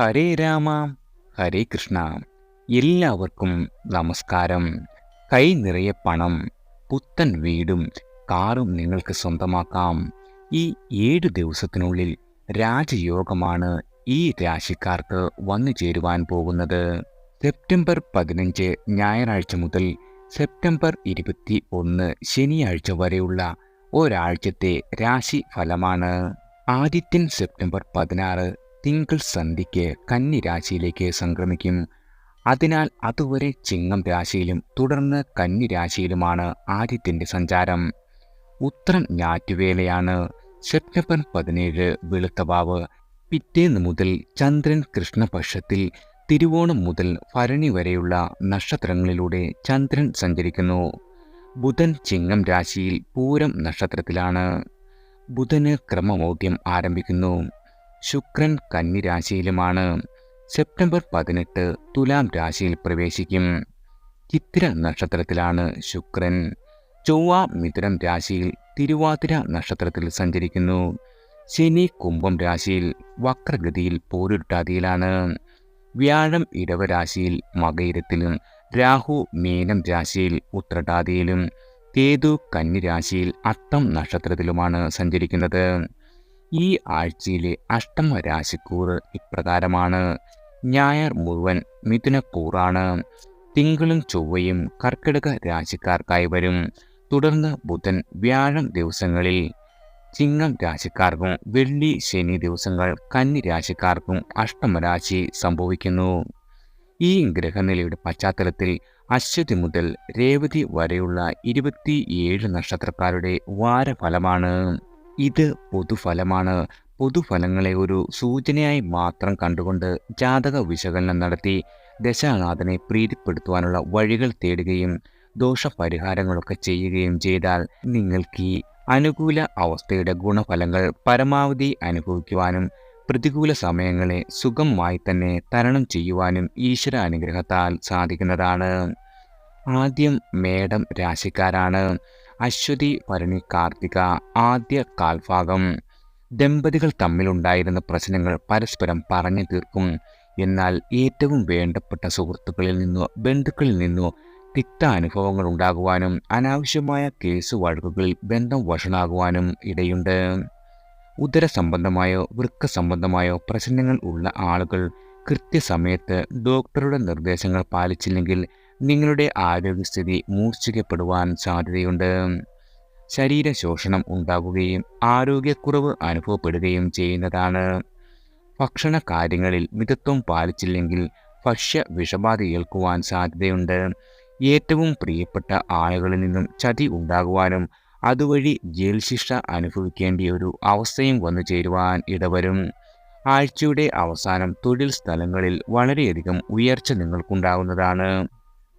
ഹരേ രാമ ഹരേ കൃഷ്ണ. എല്ലാവർക്കും നമസ്കാരം. കൈ നിറയെ പണം പുത്തൻ വീടും കാറും നിങ്ങൾക്ക് സ്വന്തമാക്കാം. ഈ ഏഴ് ദിവസത്തിനുള്ളിൽ രാജയോഗമാണ് ഈ രാശിക്കാർക്ക് വന്നു ചേരുവാൻ പോകുന്നത്. സെപ്റ്റംബർ പതിനഞ്ച് ഞായറാഴ്ച മുതൽ സെപ്റ്റംബർ ഇരുപത്തി ഒന്ന് ശനിയാഴ്ച വരെയുള്ള ഒരാഴ്ചത്തെ രാശി ഫലമാണ് ആദിത്യൻ സെപ്റ്റംബർ പതിനാറ് തിങ്കൾ സന്ധിക്ക് കന്നി രാശിയിലേക്ക് സംക്രമിക്കും. അതിനാൽ അതുവരെ ചിങ്ങം രാശിയിലും തുടർന്ന് കന്നി രാശിയിലുമാണ് ആദ്യത്തിന്റെ സഞ്ചാരം. ഉത്തരം ഞാറ്റുവേലയാണ്. സെപ്റ്റംബർ പതിനേഴ് വെളുത്തവാവ് പിറ്റേന്ന് മുതൽ ചന്ദ്രൻ കൃഷ്ണപക്ഷത്തിൽ തിരുവോണം മുതൽ ഭരണി വരെയുള്ള നക്ഷത്രങ്ങളിലൂടെ ചന്ദ്രൻ സഞ്ചരിക്കുന്നു. ബുധൻ ചിങ്ങം രാശിയിൽ പൂരം നക്ഷത്രത്തിലാണ്. ബുധന് ക്രമമോദ്യം ആരംഭിക്കുന്നു. ശുക്രൻ കന്നിരാശിയിലുമാണ്. സെപ്റ്റംബർ പതിനെട്ട് തുലാം രാശിയിൽ പ്രവേശിക്കും. ചിത്തിര നക്ഷത്രത്തിലാണ് ശുക്രൻ. ചൊവ്വ മിഥുനം രാശിയിൽ തിരുവാതിര നക്ഷത്രത്തിൽ സഞ്ചരിക്കുന്നു. ശനി കുംഭം രാശിയിൽ വക്രഗതിയിൽ പോരുട്ടാതിയിലാണ്. വ്യാഴം ഇടവരാശിയിൽ മകയിരത്തിലും രാഹു മീനം രാശിയിൽ ഉത്രട്ടാതിയിലും കേതു കന്നിരാശിയിൽ അത്തം നക്ഷത്രത്തിലുമാണ് സഞ്ചരിക്കുന്നത്. ഈ ആഴ്ചയിലെ അഷ്ടമ രാശിക്കൂർ ഇപ്രകാരമാണ്. ഞായർ മുഴുവൻ മിഥുനക്കൂറാണ്. തിങ്കളും ചൊവ്വയും കർക്കിടക രാശിക്കാർക്കായി വരും. തുടർന്ന് ബുധൻ വ്യാഴം ദിവസങ്ങളിൽ ചിങ്ങം രാശിക്കാർക്കും വെള്ളി ശനി ദിവസങ്ങൾ കന്നി രാശിക്കാർക്കും അഷ്ടമരാശി സംഭവിക്കുന്നു. ഈ ഗ്രഹനിലയുടെ പശ്ചാത്തലത്തിൽ അശ്വതി മുതൽ രേവതി വരെയുള്ള ഇരുപത്തിയേഴ് നക്ഷത്രക്കാരുടെ വാരഫലമാണ്. ഇത് പൊതുഫലമാണ്. പൊതുഫലങ്ങളെ ഒരു സൂചനയായി മാത്രം കണ്ടുകൊണ്ട് ജാതക വിശകലനം നടത്തി ദശാനാഥനെ പ്രീതിപ്പെടുത്തുവാനുള്ള വഴികൾ തേടുകയും ദോഷപരിഹാരങ്ങളൊക്കെ ചെയ്യുകയും ചെയ്താൽ നിങ്ങൾക്ക് ഈ അനുകൂല അവസ്ഥയുടെ ഗുണഫലങ്ങൾ പരമാവധി അനുഭവിക്കുവാനും പ്രതികൂല സമയങ്ങളെ സുഖമായി തന്നെ തരണം ചെയ്യുവാനും ഈശ്വര അനുഗ്രഹത്താൽ സാധിക്കുന്നതാണ്. ആദ്യം മേടം രാശിക്കാരാണ്. അശ്വതി ഭരണി കാർത്തിക ആദ്യ കാൽഭാഗം. ദമ്പതികൾ തമ്മിലുണ്ടായിരുന്ന പ്രശ്നങ്ങൾ പരസ്പരം പറഞ്ഞു തീർക്കും. എന്നാൽ ഏറ്റവും വേണ്ടപ്പെട്ട സുഹൃത്തുക്കളിൽ നിന്നോ ബന്ധുക്കളിൽ നിന്നോ തിക്ത അനുഭവങ്ങൾ ഉണ്ടാകുവാനും അനാവശ്യമായ കേസ് വഴക്കുകളിൽ ബന്ധം വഷളാകുവാനും ഇടയുണ്ട്. ഉദര സംബന്ധമായോ വൃക്ക സംബന്ധമായോ പ്രശ്നങ്ങൾ ഉള്ള ആളുകൾ കൃത്യസമയത്ത് ഡോക്ടറുടെ നിർദ്ദേശങ്ങൾ പാലിച്ചില്ലെങ്കിൽ നിങ്ങളുടെ ആരോഗ്യസ്ഥിതി മൂർച്ഛിക്കപ്പെടുവാൻ സാധ്യതയുണ്ട്. ശരീര ശോഷണം ഉണ്ടാകുകയും ആരോഗ്യക്കുറവ് അനുഭവപ്പെടുകയും ചെയ്യുന്നതാണ്. ഭക്ഷണ കാര്യങ്ങളിൽ മിതത്വം പാലിച്ചില്ലെങ്കിൽ ഭക്ഷ്യ വിഷബാധ ഏൽക്കുവാൻ സാധ്യതയുണ്ട്. ഏറ്റവും പ്രിയപ്പെട്ട ആളുകളിൽ നിന്നും ചതി ഉണ്ടാകുവാനും അതുവഴി ജയിൽ ശിക്ഷ ഒരു അവസ്ഥയും വന്നു ചേരുവാൻ ഇടവരും. ആഴ്ചയുടെ അവസാനം തൊഴിൽ സ്ഥലങ്ങളിൽ വളരെയധികം ഉയർച്ച നിങ്ങൾക്കുണ്ടാകുന്നതാണ്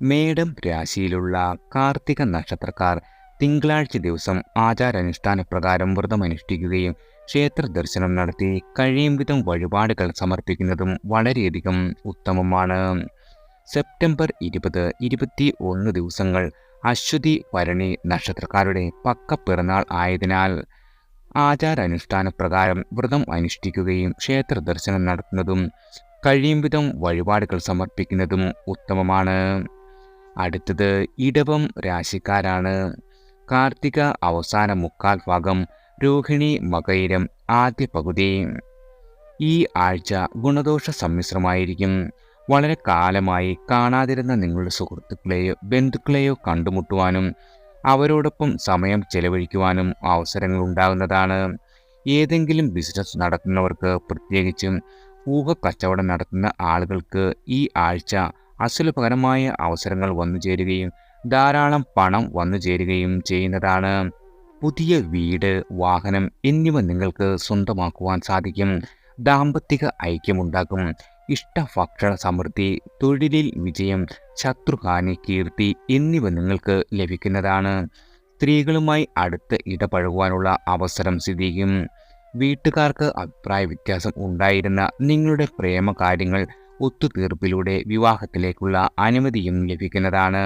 മേടം രാശിയിലുള്ള കാർത്തിക നക്ഷത്രക്കാർ തിങ്കളാഴ്ച ദിവസം ആചാരാനുഷ്ഠാന പ്രകാരം വ്രതമനുഷ്ഠിക്കുകയും ക്ഷേത്ര ദർശനം നടത്തി കഴിയും വിധം വഴിപാടുകൾ സമർപ്പിക്കുന്നതും വളരെയധികം ഉത്തമമാണ്. സെപ്റ്റംബർ ഇരുപത് ഇരുപത്തി ഒന്ന് ദിവസങ്ങൾ അശ്വതി ഭരണി നക്ഷത്രക്കാരുടെ പക്ക പിറന്നാൾ ആയതിനാൽ ആചാരാനുഷ്ഠാന പ്രകാരം വ്രതം അനുഷ്ഠിക്കുകയും ക്ഷേത്ര ദർശനം നടത്തുന്നതും കഴിയും വിധം വഴിപാടുകൾ സമർപ്പിക്കുന്നതും ഉത്തമമാണ്. അടുത്തത് ഇടവം രാശിക്കാരാണ്. കാർത്തിക അവസാന മുക്കാൽ ഭാഗം രോഹിണി മകയിരം ആദ്യ പകുതി. ഈ ആഴ്ച ഗുണദോഷ സമ്മിശ്രമായിരിക്കും. വളരെ കാലമായി കാണാതിരുന്ന നിങ്ങളുടെ സുഹൃത്തുക്കളെയോ ബന്ധുക്കളെയോ കണ്ടുമുട്ടുവാനും അവരോടൊപ്പം സമയം ചെലവഴിക്കുവാനും അവസരങ്ങൾ ഉണ്ടാകുന്നതാണ് ഏതെങ്കിലും ബിസിനസ് നടത്തുന്നവർക്ക് പ്രത്യേകിച്ചും കച്ചവടം നടത്തുന്ന ആളുകൾക്ക് ഈ ആഴ്ച അസുലഭകരമായ അവസരങ്ങൾ വന്നു ചേരുകയും ധാരാളം പണം വന്നു ചേരുകയും ചെയ്യുന്നതാണ്. പുതിയ വീട് വാഹനം എന്നിവ നിങ്ങൾക്ക് സ്വന്തമാക്കുവാൻ സാധിക്കും. ദാമ്പത്തിക ഐക്യമുണ്ടാക്കും. ഇഷ്ടഭക്ഷണ സമൃദ്ധി തൊഴിലിൽ വിജയം ശത്രുഹാനി കീർത്തി എന്നിവ നിങ്ങൾക്ക് ലഭിക്കുന്നതാണ്. സ്ത്രീകളുമായി അടുത്ത് ഇടപഴകുവാനുള്ള അവസരം സിദ്ധിക്കും. വീട്ടുകാർക്ക് അഭിപ്രായ വ്യത്യാസം ഉണ്ടായിരുന്ന നിങ്ങളുടെ പ്രേമ കാര്യങ്ങൾ ഒത്തുതീർപ്പിലൂടെ വിവാഹത്തിലേക്കുള്ള അനുമതിയും ലഭിക്കുന്നതാണ്.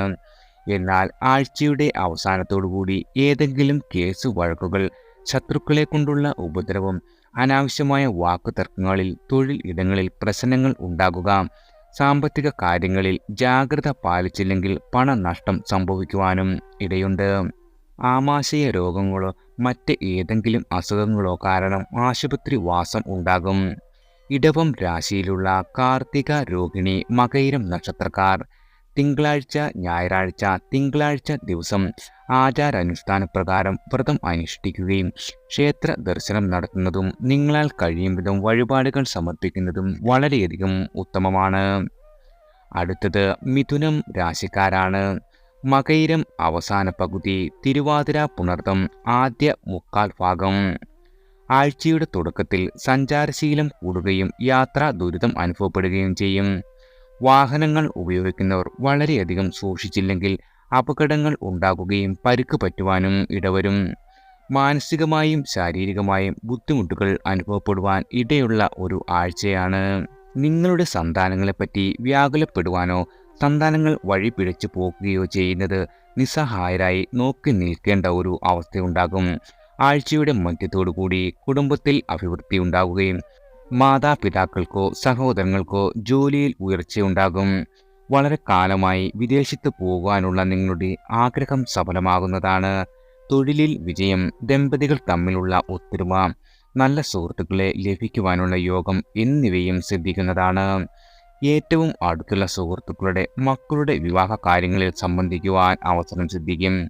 എന്നാൽ ആഴ്ചയുടെ അവസാനത്തോടുകൂടി ഏതെങ്കിലും കേസ് വഴക്കുകൾ ശത്രുക്കളെ കൊണ്ടുള്ള ഉപദ്രവം അനാവശ്യമായ വാക്കുതർക്കങ്ങളിൽ തൊഴിൽ ഇടങ്ങളിൽ പ്രശ്നങ്ങൾ ഉണ്ടാകുക സാമ്പത്തിക കാര്യങ്ങളിൽ ജാഗ്രത പാലിച്ചില്ലെങ്കിൽ പണനഷ്ടം സംഭവിക്കുവാനും ഇടയുണ്ട്. ആമാശയ രോഗങ്ങളോ മറ്റ് ഏതെങ്കിലും അസുഖങ്ങളോ കാരണം ആശുപത്രി വാസം ഉണ്ടാകും. ഇടവം രാശിയിലുള്ള കാർത്തിക രോഹിണി മകയിരം നക്ഷത്രക്കാർ. തിങ്കളാഴ്ച ഞായറാഴ്ച തിങ്കളാഴ്ച ദിവസം ആചാരാനുഷ്ഠാന പ്രകാരം വ്രതം അനുഷ്ഠിക്കുകയും ക്ഷേത്ര ദർശനം നടത്തുന്നതും നിങ്ങളാൽ കഴിയും വിധം വഴിപാടുകൾ സമർപ്പിക്കുന്നതും വളരെയധികം ഉത്തമമാണ്. അടുത്തത് മിഥുനം രാശിക്കാരാണ്. മകയിരം അവസാന പകുതി തിരുവാതിര പുണർത്തം ആദ്യ മുക്കാൽ ഭാഗം. ആഴ്ചയുടെ തുടക്കത്തിൽ സഞ്ചാരശീലം കൂടുകയും യാത്രാ ദുരിതം അനുഭവപ്പെടുകയും ചെയ്യും. വാഹനങ്ങൾ ഉപയോഗിക്കുന്നവർ വളരെയധികം സൂക്ഷിച്ചില്ലെങ്കിൽ അപകടങ്ങൾ ഉണ്ടാകുകയും പരുക്ക് പറ്റുവാനും ഇടവരും. മാനസികമായും ശാരീരികമായും ബുദ്ധിമുട്ടുകൾ അനുഭവപ്പെടുവാൻ ഇടയുള്ള ഒരു ആഴ്ചയാണ്. നിങ്ങളുടെ സന്താനങ്ങളെപ്പറ്റി വ്യാകുലപ്പെടുവാനോ സന്താനങ്ങൾ വഴി പിഴച്ചു പോകുകയോ ചെയ്യുന്നത് നിസ്സഹായരായി നോക്കി നിൽക്കേണ്ട ഒരു അവസ്ഥയുണ്ടാകും ആഴ്ചയുടെ മധ്യത്തോടുകൂടി കുടുംബത്തിൽ അഭിവൃദ്ധി ഉണ്ടാകുകയും മാതാപിതാക്കൾക്കോ സഹോദരങ്ങൾക്കോ ജോലിയിൽ ഉയർച്ചയുണ്ടാകും. വളരെ കാലമായി വിദേശത്ത് പോകാനുള്ള നിങ്ങളുടെ ആഗ്രഹം സഫലമാകുന്നതാണ്. തൊഴിലിൽ വിജയം ദമ്പതികൾ തമ്മിലുള്ള ഒത്തൊരുമ നല്ല സുഹൃത്തുക്കളെ ലഭിക്കുവാനുള്ള യോഗം എന്നിവയും സിദ്ധിക്കുന്നതാണ്. ഏറ്റവും അടുത്തുള്ള സുഹൃത്തുക്കളുടെ മക്കളുടെ വിവാഹ കാര്യങ്ങളിൽ സംബന്ധിക്കുവാൻ അവസരം സിദ്ധിക്കും.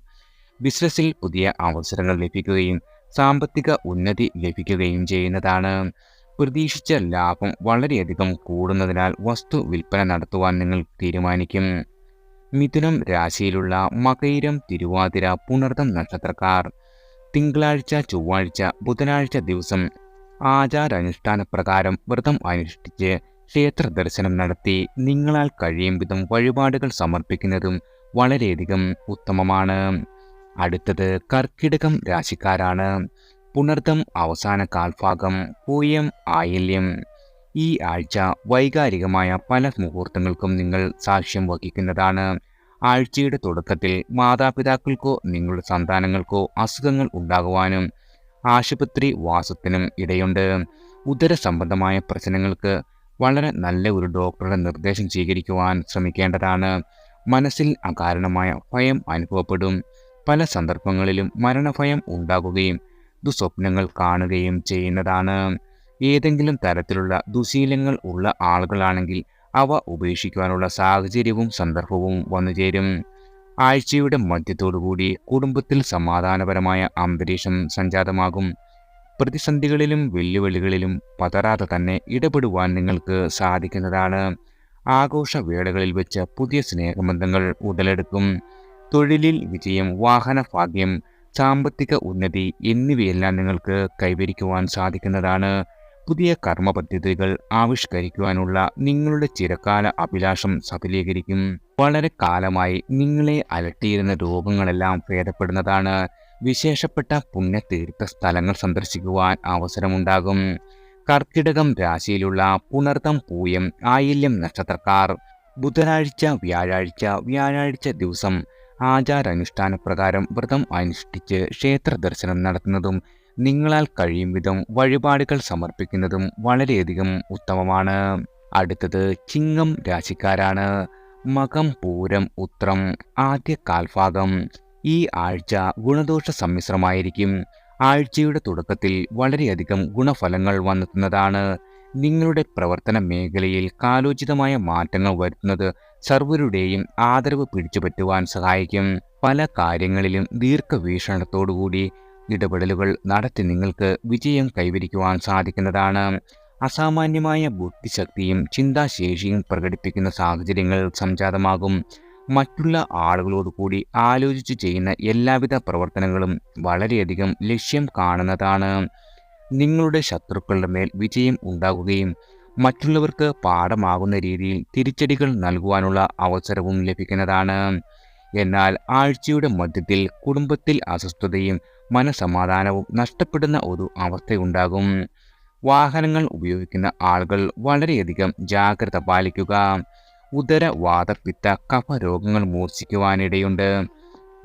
ബിസിനസ്സിൽ പുതിയ അവസരങ്ങൾ ലഭിക്കുകയും സാമ്പത്തിക ഉന്നതി ലഭിക്കുകയും ചെയ്യുന്നതാണ്. പ്രതീക്ഷിച്ച ലാഭം വളരെയധികം കൂടുന്നതിനാൽ വസ്തു വിൽപ്പന നടത്തുവാൻ നിങ്ങൾ തീരുമാനിക്കും. മിഥുനം രാശിയിലുള്ള മകയിരം തിരുവാതിര പുണർതം നക്ഷത്രക്കാർ. തിങ്കളാഴ്ച ചൊവ്വാഴ്ച ബുധനാഴ്ച ദിവസം ആചാരാനുഷ്ഠാന പ്രകാരം വ്രതം അനുഷ്ഠിച്ച് ക്ഷേത്ര ദർശനം നടത്തി നിങ്ങളാൽ കഴിയും വിധം വഴിപാടുകൾ സമർപ്പിക്കുന്നതും വളരെയധികം ഉത്തമമാണ്. അടുത്തത് കർക്കിടകം രാശിക്കാരാണ്. പുണർദം അവസാന കാൽഭാഗം പൂയം ആയില്യം. ഈ ആഴ്ച വൈകാരികമായ പല മുഹൂർത്തങ്ങൾക്കും നിങ്ങൾ സാക്ഷ്യം വഹിക്കുന്നതാണ്. ആഴ്ചയുടെ തുടക്കത്തിൽ മാതാപിതാക്കൾക്കോ നിങ്ങളുടെ സന്താനങ്ങൾക്കോ അസുഖങ്ങൾ ഉണ്ടാകുവാനും ആശുപത്രി വാസത്തിനും ഇടയുണ്ട്. ഉദര സംബന്ധമായ പ്രശ്നങ്ങൾക്ക് വളരെ നല്ല ഒരു ഡോക്ടറുടെ നിർദ്ദേശം സ്വീകരിക്കുവാൻ ശ്രമിക്കേണ്ടതാണ്. മനസ്സിൽ അകാരണമായ ഭയം അനുഭവപ്പെടും. പല സന്ദർഭങ്ങളിലും മരണഭയം ഉണ്ടാകുകയും ദുസ്വപ്നങ്ങൾ കാണുകയും ചെയ്യുന്നതാണ്. ഏതെങ്കിലും തരത്തിലുള്ള ദുശീലങ്ങൾ ഉള്ള ആളുകളാണെങ്കിൽ അവ ഉപേക്ഷിക്കുവാനുള്ള സാഹചര്യവും സന്ദർഭവും വന്നുചേരും ആഴ്ചയുടെ മധ്യത്തോടുകൂടി കുടുംബത്തിൽ സമാധാനപരമായ അന്തരീക്ഷം സംജാതമാകും. പ്രതിസന്ധികളിലും വെല്ലുവിളികളിലും പതരാതെ തന്നെ ഇടപെടുവാൻ നിങ്ങൾക്ക് സാധിക്കുന്നതാണ്. ആഘോഷ ആഘോഷവേളകളിൽ വെച്ച് പുതിയ സ്നേഹബന്ധങ്ങൾ ഉടലെടുക്കും. തൊഴിലിൽ വിജയം വാഹന ഭാഗ്യം സാമ്പത്തിക ഉന്നതി എന്നിവയെല്ലാം നിങ്ങൾക്ക് കൈവരിക്കുവാൻ സാധിക്കുന്നതാണ്. പുതിയ കർമ്മ പദ്ധതികൾ ആവിഷ്കരിക്കുവാനുള്ള നിങ്ങളുടെ ചിരകാല അഭിലാഷം സഫലീകരിക്കും. വളരെ കാലമായി നിങ്ങളെ അലട്ടിയിരുന്ന രോഗങ്ങളെല്ലാം ഭേദപ്പെടുന്നതാണ്. വിശേഷപ്പെട്ട പുണ്യതീർത്ഥ സ്ഥലങ്ങൾ സന്ദർശിക്കുവാൻ അവസരമുണ്ടാകും. കർക്കിടകം രാശിയിലുള്ള പുണർത്തം പൂയം ആയില്യം നക്ഷത്രക്കാർ ബുധനാഴ്ച വ്യാഴാഴ്ച വ്യാഴാഴ്ച ദിവസം ആചാരാനുഷ്ഠാന പ്രകാരം വ്രതം അനുഷ്ഠിച്ച് ക്ഷേത്ര ദർശനം നടത്തുന്നതും നിങ്ങളാൽ കഴിയും വിധം വഴിപാടുകൾ സമർപ്പിക്കുന്നതും വളരെയധികം ഉത്തമമാണ്. അടുത്തത് ചിങ്ങം രാശിക്കാരാണ്. മകം പൂരം ഉത്രം ആദ്യ കാൽഭാഗം ഈ ആഴ്ച ഗുണദോഷ സമ്മിശ്രമായിരിക്കും. ആഴ്ചയുടെ തുടക്കത്തിൽ വളരെയധികം ഗുണഫലങ്ങൾ വന്നെത്തുന്നതാണ്. നിങ്ങളുടെ പ്രവർത്തന മേഖലയിൽ കാലോചിതമായ മാറ്റങ്ങൾ വരുത്തുന്നത് സർവരുടെയും ആദരവ് പിടിച്ചുപറ്റുവാൻ സഹായിക്കും. പല കാര്യങ്ങളിലും ദീർഘവീക്ഷണത്തോടുകൂടി ഇടപെടലുകൾ നടത്തി നിങ്ങൾക്ക് വിജയം കൈവരിക്കുവാൻ സാധിക്കുന്നതാണ്. അസാമാന്യമായ ബുദ്ധിശക്തിയും ചിന്താശേഷിയും പ്രകടിപ്പിക്കുന്ന സാഹചര്യങ്ങൾ സംജാതമാകും. മറ്റുള്ള ആളുകളോട് കൂടി ആലോചിച്ച് ചെയ്യുന്ന എല്ലാവിധ പ്രവർത്തനങ്ങളും വളരെയധികം ലക്ഷ്യം കാണുന്നതാണ്. നിങ്ങളുടെ ശത്രുക്കളുടെ മേൽ വിജയം ഉണ്ടാകുകയും മറ്റുള്ളവർക്ക് പാഠമാകുന്ന രീതിയിൽ തിരിച്ചടികൾ നൽകുവാനുള്ള അവസരവും ലഭിക്കുന്നതാണ്. എന്നാൽ ആഴ്ചയുടെ മധ്യത്തിൽ കുടുംബത്തിൽ അസ്വസ്ഥതയും മനസമാധാനവും നഷ്ടപ്പെടുന്ന ഒരു അവസ്ഥയുണ്ടാകും. വാഹനങ്ങൾ ഉപയോഗിക്കുന്ന ആളുകൾ വളരെയധികം ജാഗ്രത പാലിക്കുക. ഉദര വാതപിത്ത കഫ രോഗങ്ങൾ മൂർച്ഛിക്കുവാനിടയുണ്ട്.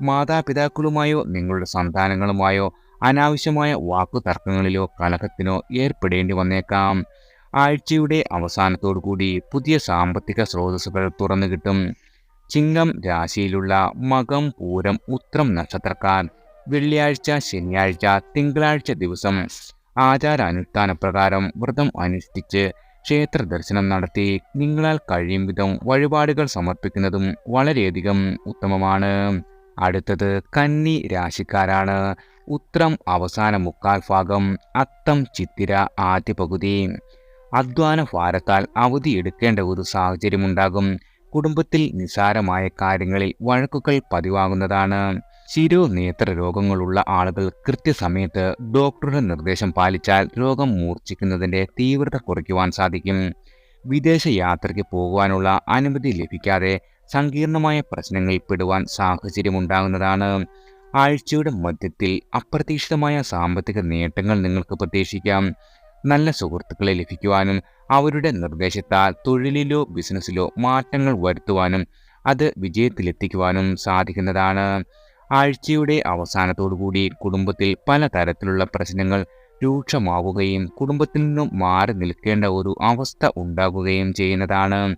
മാതാപിതാക്കളുമായോ നിങ്ങളുടെ സന്താനങ്ങളുമായോ അനാവശ്യമായ വാക്കുതർക്കങ്ങളിലോ കലഹത്തിനോ ഏർപ്പെടേണ്ടി വന്നേക്കാം. ആഴ്ചയുടെ അവസാനത്തോടുകൂടി പുതിയ സാമ്പത്തിക സ്രോതസ്സുകൾ തുറന്നു കിട്ടും. ചിങ്ങം രാശിയിലുള്ള മകം പൂരം ഉത്രം നക്ഷത്രക്കാർ വെള്ളിയാഴ്ച ശനിയാഴ്ച തിങ്കളാഴ്ച ദിവസം ആചാരാനുഷ്ഠാന പ്രകാരം വ്രതം അനുഷ്ഠിച്ച് ക്ഷേത്ര ദർശനം നടത്തി നിങ്ങളാൽ കഴിയും വിധം വഴിപാടുകൾ സമർപ്പിക്കുന്നതും വളരെയധികം ഉത്തമമാണ്. അടുത്തത് കന്നി രാശിക്കാരാണ്. ഉത്രം അവസാന മുക്കാൽ ഭാഗം അത്തം ചിത്തിര ആദ്യ പകുതി. അധ്വാന ഭാരത്താൽ അവധിയെടുക്കേണ്ട ഒരു സാഹചര്യമുണ്ടാകും. കുടുംബത്തിൽ നിസാരമായ കാര്യങ്ങളിൽ വഴക്കുകൾ പതിവാകുന്നതാണ്. ശിരോ നേത്ര രോഗങ്ങളുള്ള ആളുകൾ കൃത്യസമയത്ത് ഡോക്ടറുടെ നിർദ്ദേശം പാലിച്ചാൽ രോഗം മൂർച്ഛിക്കുന്നതിന്റെ തീവ്രത കുറയ്ക്കുവാൻ സാധിക്കും. വിദേശ യാത്രയ്ക്ക് പോകുവാനുള്ള അനുമതി ലഭിക്കാതെ സങ്കീർണമായ പ്രശ്നങ്ങളിൽ പെടുവാൻ സാഹചര്യമുണ്ടാകുന്നതാണ്. ആഴ്ചയുടെ മധ്യത്തിൽ അപ്രതീക്ഷിതമായ സാമ്പത്തിക നേട്ടങ്ങൾ നിങ്ങൾക്ക് പ്രതീക്ഷിക്കാം. നല്ല സുഹൃത്തുക്കളെ ലഭിക്കുവാനും അവരുടെ നിർദ്ദേശത്താൽ തൊഴിലിലോ ബിസിനസ്സിലോ മാറ്റങ്ങൾ വരുത്തുവാനും അത് വിജയത്തിലെത്തിക്കുവാനും സാധിക്കുന്നതാണ്. ആഴ്ചയുടെ അവസാനത്തോടുകൂടി കുടുംബത്തിൽ പലതരത്തിലുള്ള പ്രശ്നങ്ങൾ രൂക്ഷമാവുകയും കുടുംബത്തിൽ നിന്നും മാറി നിൽക്കേണ്ട ഒരു അവസ്ഥ ഉണ്ടാകുകയും ചെയ്യുന്നതാണ്.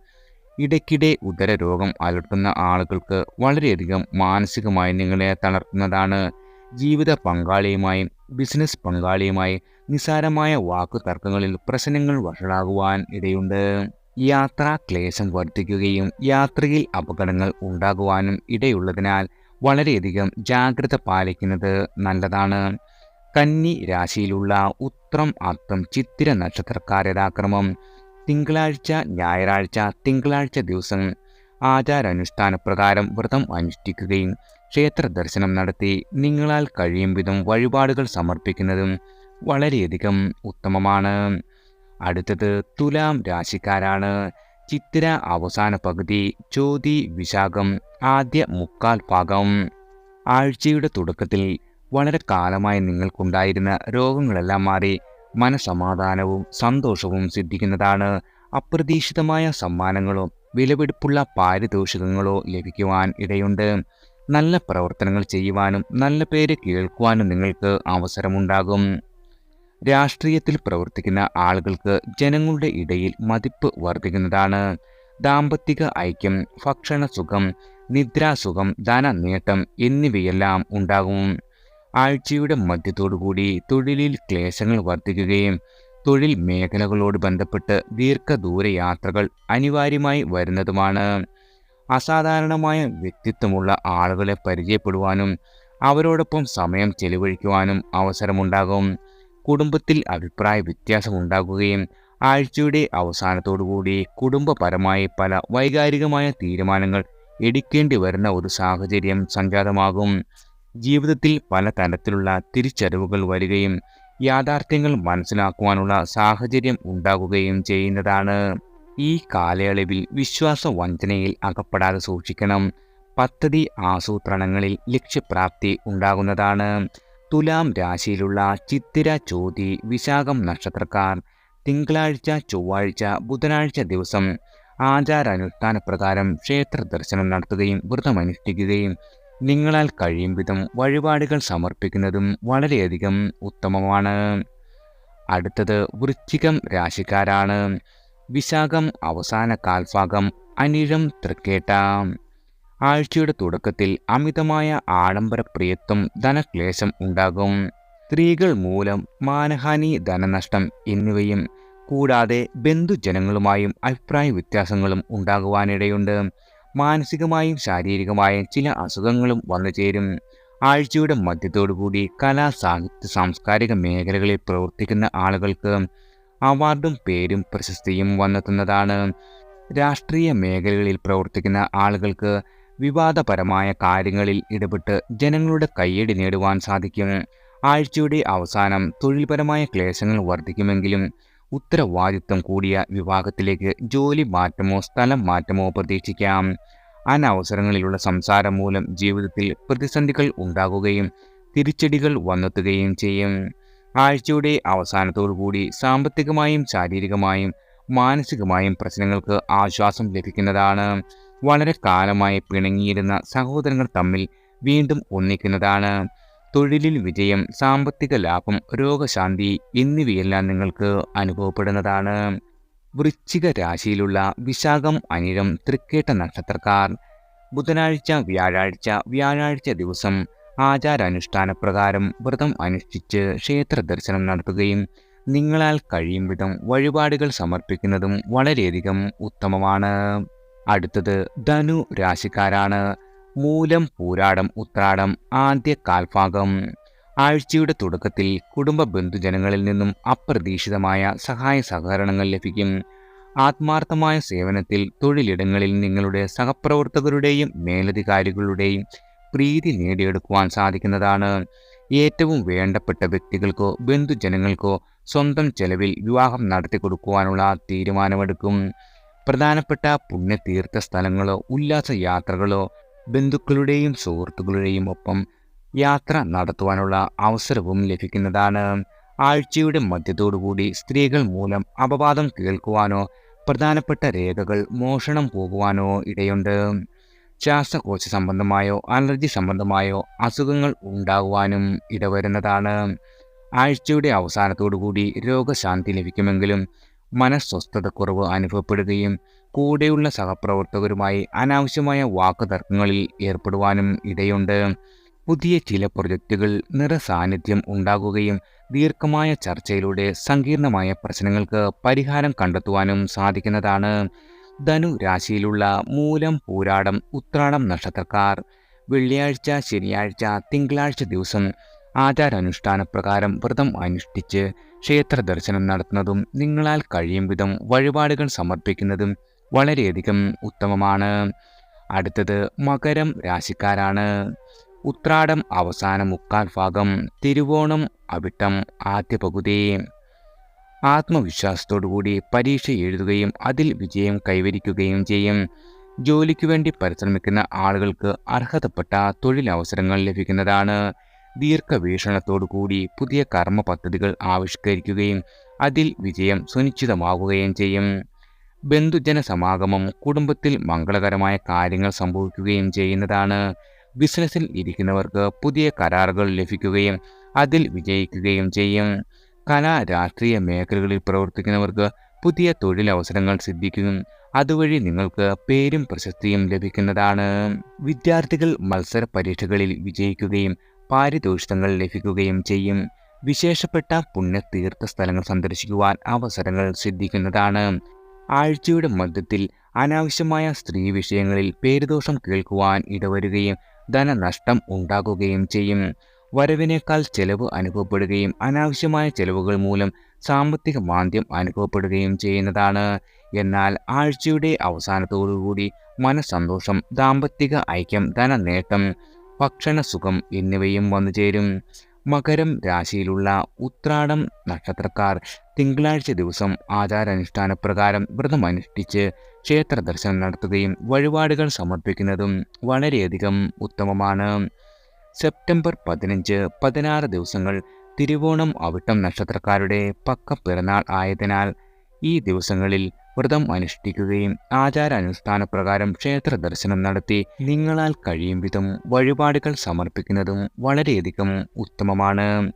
ഇടയ്ക്കിടെ ഉദരരോഗം അലട്ടുന്ന ആളുകൾക്ക് വളരെയധികം മാനസികമായി നിങ്ങളെ തളർത്തുന്നതാണ്. ജീവിത പങ്കാളിയുമായും ബിസിനസ് പങ്കാളിയുമായി നിസാരമായ വാക്കു തർക്കങ്ങളിൽ പ്രശ്നങ്ങൾ വഷളാകുവാൻ ഇടയുണ്ട്. യാത്രാ ക്ലേശം വർദ്ധിക്കുകയും യാത്രയിൽ അപകടങ്ങൾ ഉണ്ടാകുവാനും ഇടയുള്ളതിനാൽ വളരെയധികം ജാഗ്രത പാലിക്കുന്നത് നല്ലതാണ്. കന്നി രാശിയിലുള്ള ഉത്രം അത്തം ചിത്തിര നക്ഷത്രക്കാരതാക്രമം തിങ്കളാഴ്ച ഞായറാഴ്ച തിങ്കളാഴ്ച ദിവസം ആചാരാനുഷ്ഠാന പ്രകാരം വ്രതം അനുഷ്ഠിക്കുകയും ക്ഷേത്ര ദർശനം നടത്തി നിങ്ങളാൽ കഴിയും വിധം വഴിപാടുകൾ സമർപ്പിക്കുന്നതും വളരെയധികം ഉത്തമമാണ്. അടുത്തത് തുലാം രാശിക്കാരാണ്. ചിത്തിര അവസാന പകുതി ചോതി വിശാഖം ആദ്യ മുക്കാൽ ഭാഗം. ആഴ്ചയുടെ തുടക്കത്തിൽ വളരെ കാലമായി നിങ്ങൾക്കുണ്ടായിരുന്ന രോഗങ്ങളെല്ലാം മാറി മനസമാധാനവും സന്തോഷവും സിദ്ധിക്കുന്നതാണ്. അപ്രതീക്ഷിതമായ സമ്മാനങ്ങളോ വിലപിടിപ്പുള്ള പാരിതോഷികങ്ങളോ ലഭിക്കുവാൻ ഇടയുണ്ട്. നല്ല പ്രവർത്തനങ്ങൾ ചെയ്യുവാനും നല്ല പേര് കേൾക്കുവാനും നിങ്ങൾക്ക് അവസരമുണ്ടാകും. രാഷ്ട്രീയത്തിൽ പ്രവർത്തിക്കുന്ന ആളുകൾക്ക് ജനങ്ങളുടെ ഇടയിൽ മതിപ്പ് വർദ്ധിക്കുന്നതാണ്. ദാമ്പത്തിക ഐക്യം ഭക്ഷണ സുഖം നിദ്രാസുഖം ധന നേട്ടം എന്നിവയെല്ലാം ഉണ്ടാകും. ആഴ്ചയുടെ മധ്യത്തോടുകൂടി തൊഴിലിൽ ക്ലേശങ്ങൾ വർദ്ധിക്കുകയും തൊഴിൽ മേഖലകളോട് ബന്ധപ്പെട്ട് ദീർഘദൂര യാത്രകൾ അനിവാര്യമായി വരുന്നതുമാണ്. അസാധാരണമായ വ്യക്തിത്വമുള്ള ആളുകളെ പരിചയപ്പെടുവാനും അവരോടൊപ്പം സമയം ചെലവഴിക്കുവാനും അവസരമുണ്ടാകും. കുടുംബത്തിൽ അഭിപ്രായ വ്യത്യാസമുണ്ടാകുകയും ആഴ്ചയുടെ അവസാനത്തോടുകൂടി കുടുംബപരമായി പല വൈകാരികമായ തീരുമാനങ്ങൾ എടുക്കേണ്ടി വരുന്ന ഒരു സാഹചര്യം സംജാതമാകും. ജീവിതത്തിൽ പല തരത്തിലുള്ള തിരിച്ചറിവുകൾ വരികയും യാഥാർത്ഥ്യങ്ങൾ മനസ്സിലാക്കുവാനുള്ള സാഹചര്യം ഉണ്ടാകുകയും ചെയ്യുന്നതാണ്. ഈ കാലയളവിൽ വിശ്വാസ വഞ്ചനയിൽ അകപ്പെടാതെ സൂക്ഷിക്കണം. പദ്ധതി ആസൂത്രണങ്ങളിൽ ലക്ഷ്യപ്രാപ്തി ഉണ്ടാകുന്നതാണ്. തുലാം രാശിയിലുള്ള ചിത്തിര ചോതി വിശാഖം നക്ഷത്രക്കാർ തിങ്കളാഴ്ച ചൊവ്വാഴ്ച ബുധനാഴ്ച ദിവസം ആചാരാനുഷ്ഠാന പ്രകാരം ക്ഷേത്ര ദർശനം നടത്തുകയും വ്രതമനുഷ്ഠിക്കുകയും നിങ്ങളാൽ കഴിയും വിധം വഴിപാടുകൾ സമർപ്പിക്കുന്നതും വളരെയധികം ഉത്തമമാണ്. അടുത്തത് വൃശ്ചികം രാശിക്കാരാണ്. വിശാഖം അവസാന കാൽഭാഗം അനിഴം തൃക്കേട്ട. ആഴ്ചയുടെ തുടക്കത്തിൽ അമിതമായ ആഡംബര പ്രിയത്വം ധനക്ലേശം ഉണ്ടാകും. സ്ത്രീകൾ മൂലം മാനഹാനി ധനനഷ്ടം എന്നിവയും കൂടാതെ ബന്ധുജനങ്ങളുമായും അഭിപ്രായ വ്യത്യാസങ്ങളും ഉണ്ടാകുവാനിടയുണ്ട്. മാനസികമായും ശാരീരികമായും ചില അസുഖങ്ങളും വന്നു ചേരും. ആഴ്ചയുടെ മധ്യത്തോടുകൂടി കലാ സാഹിത്യ സാംസ്കാരിക മേഖലകളിൽ പ്രവർത്തിക്കുന്ന ആളുകൾക്ക് അവാർഡും പേരും പ്രശസ്തിയും വന്നെത്തുന്നതാണ്. രാഷ്ട്രീയ മേഖലകളിൽ പ്രവർത്തിക്കുന്ന ആളുകൾക്ക് വിവാദപരമായ കാര്യങ്ങളിൽ ഇടപെട്ട് ജനങ്ങളുടെ കയ്യടി നേടുവാൻ സാധിക്കും. ആഴ്ചയുടെ അവസാനം തൊഴിൽപരമായ ക്ലേശങ്ങൾ വർദ്ധിക്കുമെങ്കിലും ഉത്തരവാദിത്വം കൂടിയ വിഭാഗത്തിലേക്ക് ജോലി മാറ്റമോ സ്ഥലം മാറ്റമോ പ്രതീക്ഷിക്കാം. അനവസരങ്ങളിലുള്ള സംസാരം മൂലം ജീവിതത്തിൽ പ്രതിസന്ധികൾ ഉണ്ടാകുകയും തിരിച്ചടികൾ വന്നെത്തുകയും ചെയ്യും. ആഴ്ചയുടെ അവസാനത്തോടുകൂടി സാമ്പത്തികമായും ശാരീരികമായും മാനസികമായും പ്രശ്നങ്ങൾക്ക് ആശ്വാസം ലഭിക്കുന്നതാണ്. വളരെ കാലമായി പിണങ്ങിയിരുന്ന സഹോദരങ്ങൾ തമ്മിൽ വീണ്ടും ഒന്നിക്കുന്നതാണ്. തൊഴിലിൽ വിജയം സാമ്പത്തിക ലാഭം രോഗശാന്തി എന്നിവയെല്ലാം നിങ്ങൾക്ക് അനുഭവപ്പെടുന്നതാണ്. വൃശ്ചിക രാശിയിലുള്ള വിശാഖം അനിഴം തൃക്കേട്ട നക്ഷത്രക്കാർ. ബുധനാഴ്ച വ്യാഴാഴ്ച വ്യാഴാഴ്ച ദിവസം ആചാരാനുഷ്ഠാന പ്രകാരം വ്രതം അനുഷ്ഠിച്ച് ക്ഷേത്ര ദർശനം നടത്തുകയും നിങ്ങളാൽ കഴിയും വിധം വഴിപാടുകൾ സമർപ്പിക്കുന്നതും വളരെയധികം ഉത്തമമാണ്. അടുത്തത് ധനു രാശിക്കാരാണ്. മൂലം പൂരാടം ഉത്രാടം ആദ്യ കാൽഭാഗം. ആഴ്ചയുടെ തുടക്കത്തിൽ കുടുംബ ബന്ധുജനങ്ങളിൽ നിന്നും അപ്രതീക്ഷിതമായ സഹായ സഹകരണങ്ങൾ ലഭിക്കും. ആത്മാർത്ഥമായ സേവനത്തിൽ തൊഴിലിടങ്ങളിൽ നിങ്ങളുടെ സഹപ്രവർത്തകരുടെയും മേലധികാരികളുടെയും പ്രീതി നേടിയെടുക്കുവാൻ സാധിക്കുന്നതാണ്. ഏറ്റവും വേണ്ടപ്പെട്ട വ്യക്തികൾക്കോ ബന്ധുജനങ്ങൾക്കോ സ്വന്തം ചെലവിൽ വിവാഹം നടത്തി കൊടുക്കുവാനുള്ള തീരുമാനമെടുക്കും. പ്രധാനപ്പെട്ട പുണ്യതീർത്ഥ സ്ഥലങ്ങളോ ഉല്ലാസ യാത്രകളോ ബന്ധുക്കളുടെയും സുഹൃത്തുക്കളുടെയും ഒപ്പം യാത്ര നടത്തുവാനുള്ള അവസരവും ലഭിക്കുന്നതാണ്. ആഴ്ചയുടെ മധ്യത്തോടുകൂടി സ്ത്രീകൾ മൂലം അപവാദം കേൾക്കുവാനോ പ്രധാനപ്പെട്ട രേഖകൾ മോഷണം പോകുവാനോ ഇടയുണ്ട്. ശ്വാസകോശ സംബന്ധമായോ അലർജി സംബന്ധമായോ അസുഖങ്ങൾ ഉണ്ടാകുവാനും ഇടവരുന്നതാണ്. ആഴ്ചയുടെ അവസാനത്തോടുകൂടി രോഗശാന്തി ലഭിക്കുമെങ്കിലും മനസ്വസ്ഥതക്കുറവ് അനുഭവപ്പെടുകയും കൂടെയുള്ള സഹപ്രവർത്തകരുമായി അനാവശ്യമായ വാക്കുതർക്കങ്ങളിൽ ഏർപ്പെടുവാനും ഇടയുണ്ട്. പുതിയ ചില പ്രൊജക്റ്റുകൾ നിറസാന്നിധ്യം ഉണ്ടാകുകയും ദീർഘമായ ചർച്ചയിലൂടെ സങ്കീർണമായ പ്രശ്നങ്ങൾക്ക് പരിഹാരം കണ്ടെത്തുവാനും സാധിക്കുന്നതാണ്. ധനു രാശിയിലുള്ള മൂലം പൂരാടം ഉത്രാടം നക്ഷത്രക്കാർ വെള്ളിയാഴ്ച ശനിയാഴ്ച തിങ്കളാഴ്ച ദിവസം ആചാരാനുഷ്ഠാന പ്രകാരം വ്രതം അനുഷ്ഠിച്ച് ക്ഷേത്ര ദർശനം നടത്തുന്നതും നിങ്ങളാൽ കഴിയും വിധം വഴിപാടുകൾ സമർപ്പിക്കുന്നതും വളരെയധികം ഉത്തമമാണ്. അടുത്തത് മകരം രാശിക്കാരാണ്. ഉത്രാടം അവസാന മുക്കാൽ ഭാഗം തിരുവോണം അവിട്ടം ആദ്യ പകുതി. ആത്മവിശ്വാസത്തോടുകൂടി പരീക്ഷ എഴുതുകയും അതിൽ വിജയം കൈവരിക്കുകയും ചെയ്യും. ജോലിക്ക് വേണ്ടി പരിശ്രമിക്കുന്ന ആളുകൾക്ക് അർഹതപ്പെട്ട തൊഴിലവസരങ്ങൾ ലഭിക്കുന്നതാണ്. ദീർഘവീക്ഷണത്തോടുകൂടി പുതിയ കർമ്മ പദ്ധതികൾ ആവിഷ്കരിക്കുകയും അതിൽ വിജയം സുനിശ്ചിതമാകുകയും ചെയ്യും. ബന്ധുജന സമാഗമം കുടുംബത്തിൽ മംഗളകരമായ കാര്യങ്ങൾ സംഭവിക്കുകയും ചെയ്യുന്നതാണ്. ബിസിനസ്സിൽ ഇരിക്കുന്നവർക്ക് പുതിയ കരാറുകൾ ലഭിക്കുകയും അതിൽ വിജയിക്കുകയും ചെയ്യും. കലാ രാഷ്ട്രീയ മേഖലകളിൽ പ്രവർത്തിക്കുന്നവർക്ക് പുതിയ തൊഴിലവസരങ്ങൾ സിദ്ധിക്കും. അതുവഴി നിങ്ങൾക്ക് പേരും പ്രശസ്തിയും ലഭിക്കുന്നതാണ്. വിദ്യാർത്ഥികൾ മത്സര പരീക്ഷകളിൽ വിജയിക്കുകയും പാരിതോഷികങ്ങൾ ലഭിക്കുകയും ചെയ്യും. വിശേഷപ്പെട്ട പുണ്യതീർത്ഥ സ്ഥലങ്ങൾ സന്ദർശിക്കുവാൻ അവസരങ്ങൾ സിദ്ധിക്കുന്നതാണ്. ആഴ്ചയുടെ മധ്യത്തിൽ അനാവശ്യമായ സ്ത്രീ വിഷയങ്ങളിൽ പേരുദോഷം കേൾക്കുവാൻ ഇടവരുകയും ധനനഷ്ടം ഉണ്ടാകുകയും ചെയ്യും. വരവിനേക്കാൾ ചെലവ് അനുഭവപ്പെടുകയും അനാവശ്യമായ ചെലവുകൾ മൂലം സാമ്പത്തിക മാന്ദ്യം അനുഭവപ്പെടുകയും ചെയ്യുന്നതാണ്. എന്നാൽ ആഴ്ചയുടെ അവസാനത്തോടുകൂടി മനസ്സന്തോഷം ദാമ്പത്തിക ഐക്യം ധനനേട്ടം ഭക്ഷണസുഖം എന്നിവയും വന്നു ചേരും. മകരം രാശിയിലുള്ള ഉത്രാടം നക്ഷത്രക്കാർ തിങ്കളാഴ്ച ദിവസം ആചാരാനുഷ്ഠാന പ്രകാരം വ്രതമനുഷ്ഠിച്ച് ക്ഷേത്ര ദർശനം നടത്തുകയും വഴിപാടുകൾ സമർപ്പിക്കുന്നതും വളരെയധികം ഉത്തമമാണ്. സെപ്റ്റംബർ പതിനഞ്ച് പതിനാറ് ദിവസങ്ങൾ തിരുവോണം അവിട്ടം നക്ഷത്രക്കാരുടെ പക്ക പിറന്നാൾ ആയതിനാൽ ഈ ദിവസങ്ങളിൽ വ്രതം അനുഷ്ഠിക്കുകയും ആചാരാനുഷ്ഠാന പ്രകാരം ക്ഷേത്ര ദർശനം നടത്തി നിങ്ങളാൽ കഴിയും വിധം വഴിപാടുകൾ സമർപ്പിക്കുന്നതും വളരെയധികം ഉത്തമമാണ്.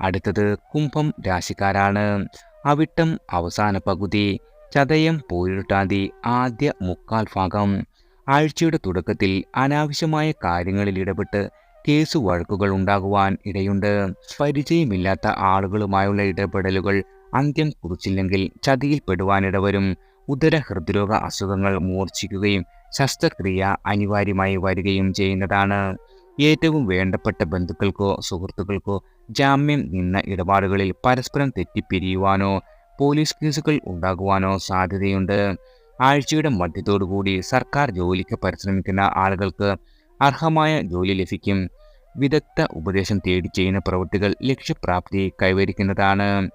അടുത്തത് കുംഭം രാശിക്കാരാണ്. അവിട്ടം അവസാന പകുതി ചതയം പോരിട്ടാതി ആദ്യ മുക്കാൽ ഭാഗം. ആഴ്ചയുടെ തുടക്കത്തിൽ അനാവശ്യമായ കാര്യങ്ങളിൽ ഇടപെട്ട് കേസ് വഴക്കുകൾ ഉണ്ടാകുവാൻ ഇടയുണ്ട്. പരിചയമില്ലാത്ത ആളുകളുമായുള്ള ഇടപെടലുകൾ അന്ത്യം കുറിച്ചില്ലെങ്കിൽ ചതിയിൽപ്പെടുവാനിടവരും. ഉദര ഹൃദ്രോഗ അസുഖങ്ങൾ മൂർച്ഛിക്കുകയും ശസ്ത്രക്രിയ അനിവാര്യമായി വരികയും ചെയ്യുന്നതാണ്. ഏറ്റവും വേണ്ടപ്പെട്ട ബന്ധുക്കൾക്കോ സുഹൃത്തുക്കൾക്കോ ജാമ്യം നിന്ന ഇടപാടുകളിൽ പരസ്പരം തെറ്റിപ്പിരിയുവാനോ പോലീസ് കേസുകൾ ഉണ്ടാകുവാനോ സാധ്യതയുണ്ട്. ആഴ്ചയുടെ മധ്യത്തോടുകൂടി സർക്കാർ ജോലിക്ക് പരിശ്രമിക്കുന്ന ആളുകൾക്ക് അർഹമായ ജോലി ലഭിക്കും. വിദഗ്ധ ഉപദേശം തേടി ചെയ്യുന്ന പ്രവൃത്തികൾ ലക്ഷ്യപ്രാപ്തി കൈവരിക്കുന്നതാണ്.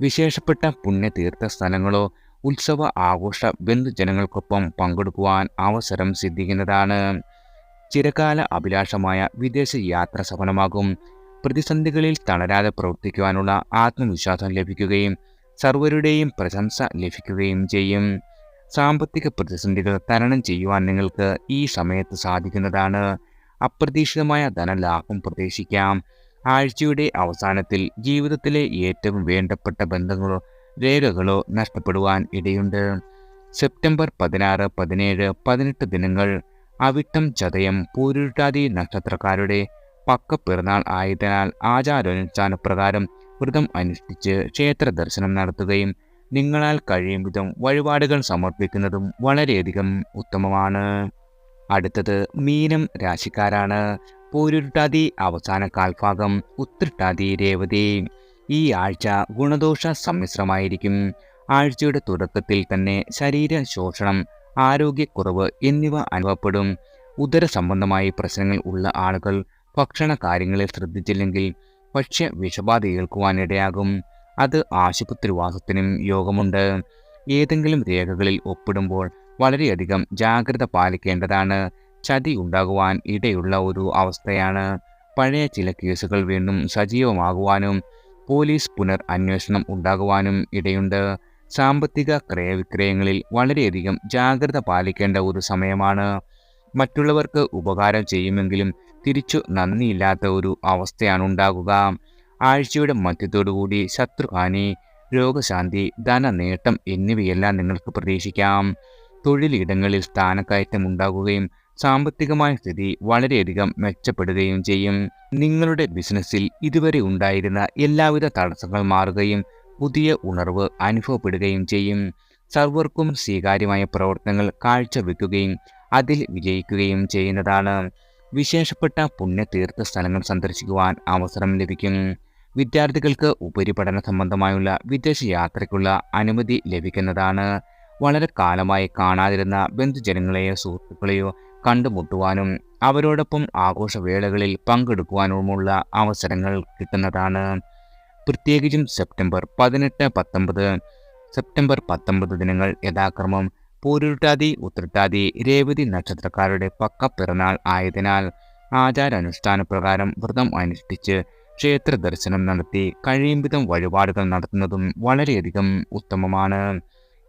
വിശേഷപ്പെട്ട പുണ്യതീർത്ഥ സ്ഥലങ്ങളോ ഉത്സവ ആഘോഷ ബന്ധുജനങ്ങൾക്കൊപ്പം പങ്കെടുക്കുവാൻ അവസരം സിദ്ധിക്കുന്നതാണ്. ചിരകാല അഭിലാഷമായ വിദേശ യാത്ര സഫലമാകും. പ്രതിസന്ധികളിൽ തളരാതെ പ്രവർത്തിക്കുവാനുള്ള ആത്മവിശ്വാസം ലഭിക്കുകയും സർവരുടെയും പ്രശംസ ലഭിക്കുകയും ചെയ്യും. സാമ്പത്തിക പ്രതിസന്ധികൾ തരണം ചെയ്യുവാൻ നിങ്ങൾക്ക് ഈ സമയത്ത് സാധിക്കുന്നതാണ്. അപ്രതീക്ഷിതമായ ധനലാഭം പ്രതീക്ഷിക്കാം. ആഴ്ചയുടെ അവസാനത്തിൽ ജീവിതത്തിലെ ഏറ്റവും വേണ്ടപ്പെട്ട ബന്ധങ്ങളോ രേഖകളോ നഷ്ടപ്പെടുവാൻ ഇടയുണ്ട്. സെപ്റ്റംബർ പതിനാറ് പതിനേഴ് പതിനെട്ട് ദിനങ്ങൾ അവിട്ടം ചതയം പൂരുട്ടാതി നക്ഷത്രക്കാരുടെ പക്ക പിറന്നാൾ ആയതിനാൽ ആചാരാനുഷ്ഠാനപ്രകാരം വ്രതം അനുഷ്ഠിച്ച് ക്ഷേത്ര ദർശനം നടത്തുകയും നിങ്ങളാൽ കഴിയും വിധം വഴിപാടുകൾ സമർപ്പിക്കുന്നതും വളരെയധികം ഉത്തമമാണ്. അടുത്തത് മീനം രാശിക്കാരാണ്. പൂരുരുട്ടാതി അവസാന കാൽഭാഗം ഉത്രട്ടാതി രേവതി. ഈ ആഴ്ച ഗുണദോഷ സമ്മിശ്രമായിരിക്കും. ആഴ്ചയുടെ തുടക്കത്തിൽ തന്നെ ശരീര ശോഷണം ആരോഗ്യക്കുറവ് എന്നിവ അനുഭവപ്പെടും. ഉദര സംബന്ധമായ പ്രശ്നങ്ങൾ ഉള്ള ആളുകൾ ഭക്ഷണ കാര്യങ്ങളിൽ ശ്രദ്ധിച്ചില്ലെങ്കിൽ ഭക്ഷ്യ വിഷബാധ ഏൽക്കുവാനിടയാകും. അത് ആശുപത്രിവാസത്തിനും യോഗമുണ്ട്. ഏതെങ്കിലും രേഖകളിൽ ഒപ്പിടുമ്പോൾ വളരെയധികം ജാഗ്രത പാലിക്കേണ്ടതാണ്. ചതി ഉണ്ടാകുവാൻ ഇടയുള്ള ഒരു അവസ്ഥയാണ്. പഴയ ചില കേസുകൾ വീണ്ടും സജീവമാകുവാനും പോലീസ് പുനർ അന്വേഷണം ഉണ്ടാകുവാനും ഇടയുണ്ട്. സാമ്പത്തിക ക്രയവിക്രയങ്ങളിൽ വളരെയധികം ജാഗ്രത പാലിക്കേണ്ട ഒരു സമയമാണ്. മറ്റുള്ളവർക്ക് ഉപകാരം ചെയ്യുമെങ്കിലും തിരിച്ചു നന്ദിയില്ലാത്ത ഒരു അവസ്ഥയാണ് ഉണ്ടാകുക. ആഴ്ചയുടെ മധ്യത്തോടുകൂടി ശത്രുഹാനി രോഗശാന്തി ധനനേട്ടം എന്നിവയെല്ലാം നിങ്ങൾക്ക് പ്രതീക്ഷിക്കാം. തൊഴിലിടങ്ങളിൽ സ്ഥാനക്കയറ്റം ഉണ്ടാകുകയും സാമ്പത്തികമായ സ്ഥിതി വളരെയധികം മെച്ചപ്പെടുകയും ചെയ്യും. നിങ്ങളുടെ ബിസിനസ്സിൽ ഇതുവരെ ഉണ്ടായിരുന്ന എല്ലാവിധ തടസ്സങ്ങൾ മാറുകയും പുതിയ ഉണർവ് അനുഭവപ്പെടുകയും ചെയ്യും. സർവർക്കും സ്വീകാര്യമായ പ്രവർത്തനങ്ങൾ കാഴ്ചവെക്കുകയും അതിൽ വിജയിക്കുകയും ചെയ്യുന്നതാണ്. വിശേഷപ്പെട്ട പുണ്യതീർത്ഥ സ്ഥലങ്ങൾ സന്ദർശിക്കുവാൻ അവസരം ലഭിക്കും. വിദ്യാർത്ഥികൾക്ക് ഉപരിപഠന സംബന്ധമായുള്ള വിദേശ യാത്രയ്ക്കുള്ള അനുമതി ലഭിക്കുന്നതാണ്. വളരെ കാലമായി കാണാതിരുന്ന ബന്ധുജനങ്ങളെയോ സുഹൃത്തുക്കളെയോ കണ്ടുമുട്ടുവാനും അവരോടൊപ്പം ആഘോഷവേളകളിൽ പങ്കെടുക്കുവാനുമുള്ള അവസരങ്ങൾ കിട്ടുന്നതാണ്. പ്രത്യേകിച്ചും സെപ്റ്റംബർ പതിനെട്ട് പത്തൊമ്പത്. സെപ്റ്റംബർ പത്തൊമ്പത് ദിനങ്ങൾ യഥാക്രമം പൂരുരുട്ടാതി ഉത്രട്ടാതി രേവതി നക്ഷത്രക്കാരുടെ പക്ക പിറന്നാൾ ആയതിനാൽ ആചാരാനുഷ്ഠാന പ്രകാരം വ്രതം അനുഷ്ഠിച്ച് ക്ഷേത്ര ദർശനം നടത്തി കഴിയുംവിധം വഴിപാടുകൾ നടത്തുന്നതും വളരെയധികം ഉത്തമമാണ്.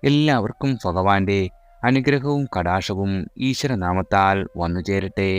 എല്ലാവർക്കും ഭഗവാന്റെ അനുഗ്രഹവും കടാശവും ഈശ്വരനാമത്താൽ വന്നു ചേരട്ടെ